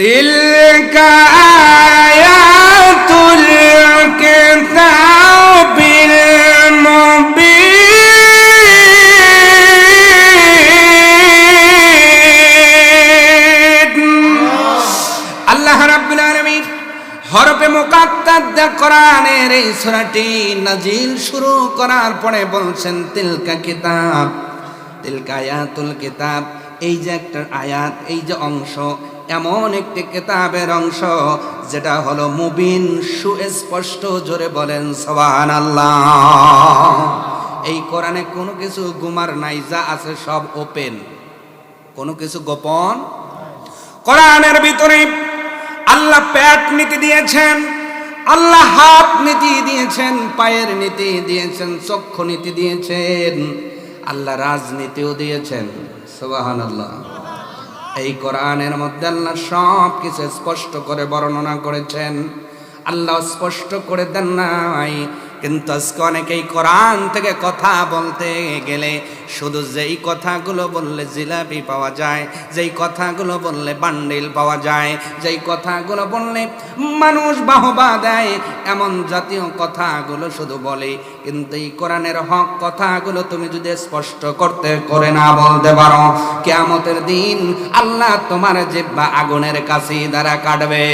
تلك آيات الكتاب المبين আল্লাহ রাব্বুল আলামিন হরফে মুকাত্তাদ কোরআনের এই সূরাটি নাজিল শুরু করার পরে বলছেন তিলকা কিতাব তিলকা আয়াতুল কিতাব এই যে একটা আয়াত এই যে অংশ এমন একটি কেতাবের অংশ যেটা হলো মুবিন সুস্পষ্ট জোরে বলেন, সুবহানাল্লাহ। এই কোরআনে কোনো কিছু গুমার নাই, যা আছে সব ওপেন। কোনো কিছু গোপন? কোরআনের ভিতরে আল্লাহ প্যাট নীতি দিয়েছেন, আল্লাহ হাত নীতি দিয়েছেন, পায়ের নীতি দিয়েছেন, চক্ষু নীতি দিয়েছেন, আল্লাহ রাজনীতিও দিয়েছেন সুবাহান আল্লাহ এই কোরআনের মধ্যে আল্লাহ সব কিছু স্পষ্ট করে বর্ণনা করেছেন। আল্লাহ স্পষ্ট করে দেন নাই কিন্তু অনেকেই কোরআন থেকে কথা বলতে গেলে শুধু যেই কথাগুলো বললে জিলাপি পাওয়া যায়, যেই কথাগুলো বললে বান্ডিল পাওয়া যায়, যেই কথাগুলো বললে মানুষ বাহবা দেয়, এমন জাতীয় কথাগুলো শুধু বলে। কিন্তু এই কোরআনের হক কথাগুলো তুমি যদি স্পষ্ট করতে, করে না বলতে পারো, কেয়ামতের দিন আল্লাহ তোমার জিব্বা আগুনের কাছে দ্বারা কাটবে।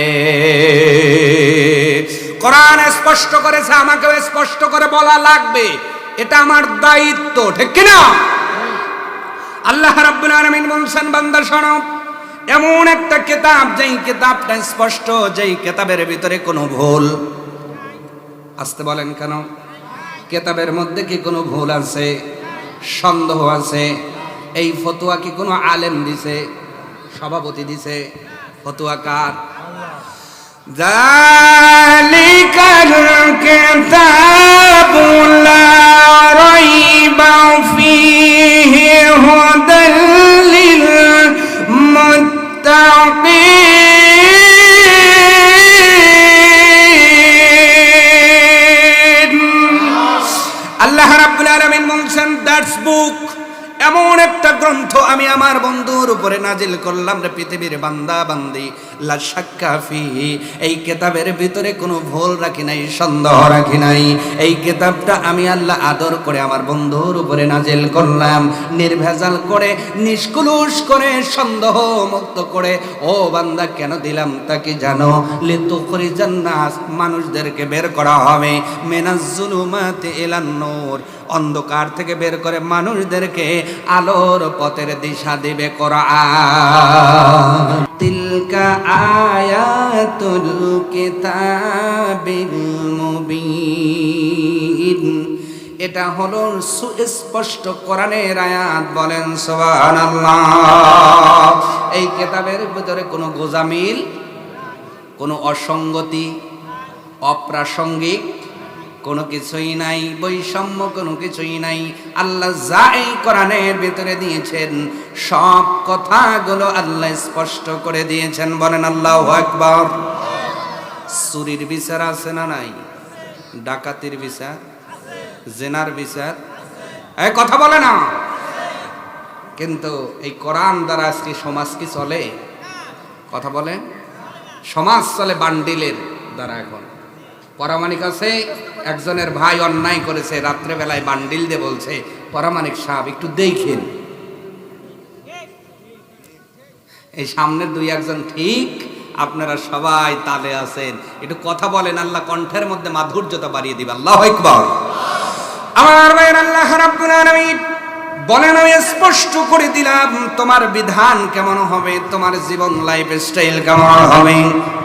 স্পষ্ট করেছে, আমাকেও স্পষ্ট করে বলা লাগবে। এটা আমার দায়িত্ব, ঠিক কিনা? আল্লাহ রাব্বুল আলামিন বলছেন, বান্দা, শোনো, এমন একটা কিতাব, যেই কিতাবটা স্পষ্ট, যেই কিতাবের ভিতরে কোনো ভুল। আসতে বলেন কেন? কিতাবের মধ্যে কি কোনো ভুল আছে? সন্দেহ আছে? এই ফতোয়া কি কোনো আলেম দিছে? সভাপতি দিছে? ফতোয়া কার? ذلك الكتاب لا ريب فيه هدى এমন একটা গ্রন্থ আমি আমার বন্ধুর উপরে নাজিল করলাম রে পৃথিবীর বান্দা বান্দি। লা শাক্কা ফিহি এই কিতাবের ভিতরে কোনো ভুল রাখি নাই, সন্দেহ রাখি নাই। এই কিতাবটা আমি আল্লাহ আদর করে আমার বন্ধুর উপরে নাজিল করলাম। নির্ভেজাল করে, নিষ্কুলুষ করে সন্দেহ মুক্ত করে, ও বান্দা, কেন দিলাম তাকে জানো? লিতুখরি জান্নাস মানুষদেরকে বের করা হবে। মেনাজ জুলুমাতে এলান নূর অন্ধকার থেকে বের করে মানুষদেরকে আলোর পথের দিশা দেবে মুবিন। এটা হলো সুস্পষ্ট কোরআনের আয়াত বলেন, সুবহানাল্লাহ। এই কিতাবের ভিতরে কোনো গোজামিল, কোনো অসঙ্গতি, অপ্রাসঙ্গিক কোনো কিছুই নাই, বৈষম্য কোনো কিছুই নাই। আল্লাহ যা এই কোরআনের ভিতরে দিয়েছেন, সব কথাগুলো আল্লাহ স্পষ্ট করে দিয়েছেন, বলেন আল্লাহ আকবর। চুরির বিচার আছে না নাই? ডাকাতির বিচার? জেনার বিচার? এই কথা বলে না। কিন্তু এই কোরআন দ্বারা আজকে সমাজ কি চলে? কথা বলেন। সমাজ চলে বান্ডিলের দ্বারা এখন। পরামানিক আছে, একজনের ভাই অন্যায় করেছে, রাত্রেবেলায় বান্ডিল দিয়ে বলছে পরামানিক সাহেব একটু দেখেন। এই সামনের দুই একজন ঠিক, আপনারা সবাই তালে আছেন। একটু কথা বলেন, আল্লাহ কণ্ঠের মধ্যে মাধুর্যতা বাড়িয়ে দিবে। আল্লাহ আমার ভাইয়ের আল্লাহ রাব্বুল আলামিন বলেন, আমি স্পষ্ট করে দিলাম, তোমার বিধান কেমন হবে? তোমার জীবন লাইফ স্টাইল কেমন হবে?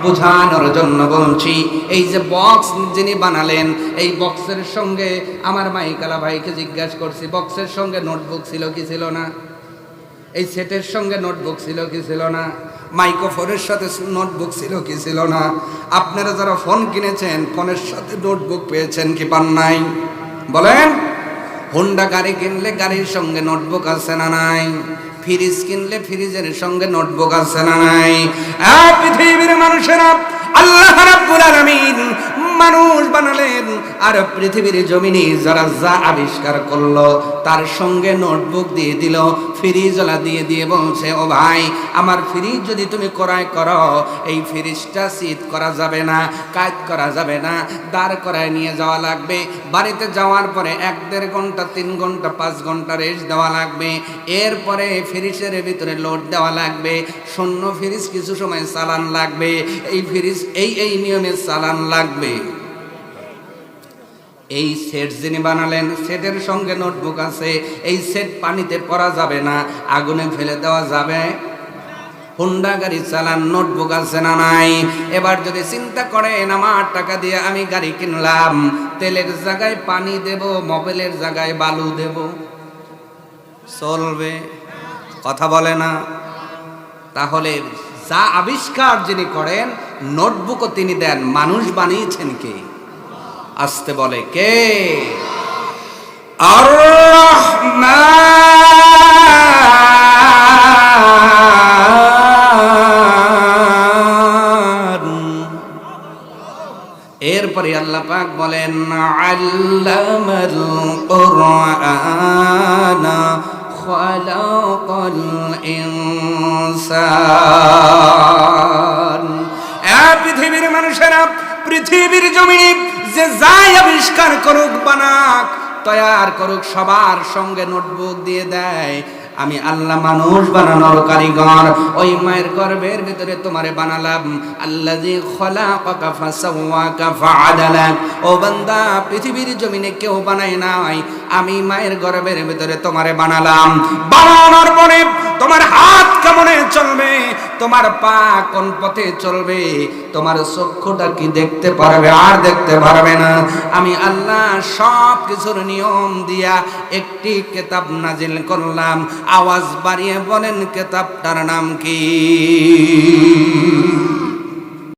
বোঝানোর জন্য বলছি, এই যে বক্স যিনি বানালেন, এই বক্সের সঙ্গে আমার মাইকালা ভাইকে জিজ্ঞাসা করছি বক্সের সঙ্গে নোটবুক ছিল কি ছিল না? এই সেটের সঙ্গে নোটবুক ছিল কি ছিল না? মাইক্রোফোনের সাথে নোটবুক ছিল কি ছিল না? আপনারা যারা ফোন কিনেছেন ফোনের সাথে নোটবুক পেয়েছেন কি পান নাই? বলেন। হোন্ডা গাড়ি কিনলে গাড়ির সঙ্গে নোটবুক আছে না নাই? ফ্রিজ কিনলে ফ্রিজের সঙ্গে নোটবুক আছে না নাই? পৃথিবীর মানুষেরা, আল্লাহ রাব্বুল আলামিন মানুষ বানালেন আর পৃথিবীর জমিনে যারা যা আবিষ্কার করল, তার সঙ্গে নোটবুক দিয়ে দিল ফ্রিজওয়ালা দিয়ে দিয়ে বলছে, ও ভাই, আমার ফ্রিজ যদি তুমি ক্রয় করো, এই ফ্রিজটা শীত করা যাবে না, কাজ করা যাবে না, দাঁড় করায় নিয়ে যাওয়া লাগবে, বাড়িতে যাওয়ার পরে এক দেড় ঘণ্টা, তিন ঘণ্টা, পাঁচ ঘণ্টা রেস্ট দেওয়া লাগবে, এরপরে ফ্রিজের ভিতরে লোড দেওয়া লাগবে, শূন্য ফ্রিজ কিছু সময় চালান লাগবে, এই ফ্রিজ এই এই নিয়মে চালান লাগবে। এই সেট যিনি বানালেন, সেটের সঙ্গে নোটবুক আছে, এই সেট পানিতে পড়া যাবে না, আগুনে ফেলে দেওয়া যাবে। হুন্ডা গাড়ি চালান নোটবুক আছে না নাই? এবার যদি চিন্তা করেন, আমার টাকা দিয়ে আমি গাড়ি কিনলাম, তেলের জায়গায় পানি দেব, মোবাইলের জায়গায় বালু দেব। চলবে, কথা বলে না। তাহলে যা আবিষ্কার যিনি করেন নোটবুকও তিনি দেন, মানুষ বানিয়েছেন কে? আসতে বলে কে? আর এরপরে আল্লাহ পাক বলেন পৃথিবীর মানুষেরা পৃথিবীর জমিনে যে যাই আবিষ্কার করুক বানাক, তৈয়ার করুক, সবার সঙ্গে নোটবুক দিয়ে দেয়। আমি আল্লাহ মানুষ বানানোর কারিগর, ওই মায়ের গর্ভের ভিতরে তোমারে বানালাম। আল্লাহ যে খলা পাকা ফাসাওয়াকা ফাআদালাক ও বান্দা, পৃথিবীর জমিনে কেউ বানায় নাই। আমি মায়ের গর্ভের ভিতরে তোমারে বানালাম। বানানোর পরে তোমার হাত কেমনে চলবে? তোমার পা কোন পথে চলবে? তোমার চক্ষুটা কি দেখতে পারবে? আর দেখতে পারবে না। আমি আল্লাহ সব কিছুর নিয়ম দিয়া একটি কেতাব নাজিল করলাম। আওয়াজ বাড়িয়ে বলেন, কেতাবটার নাম কি?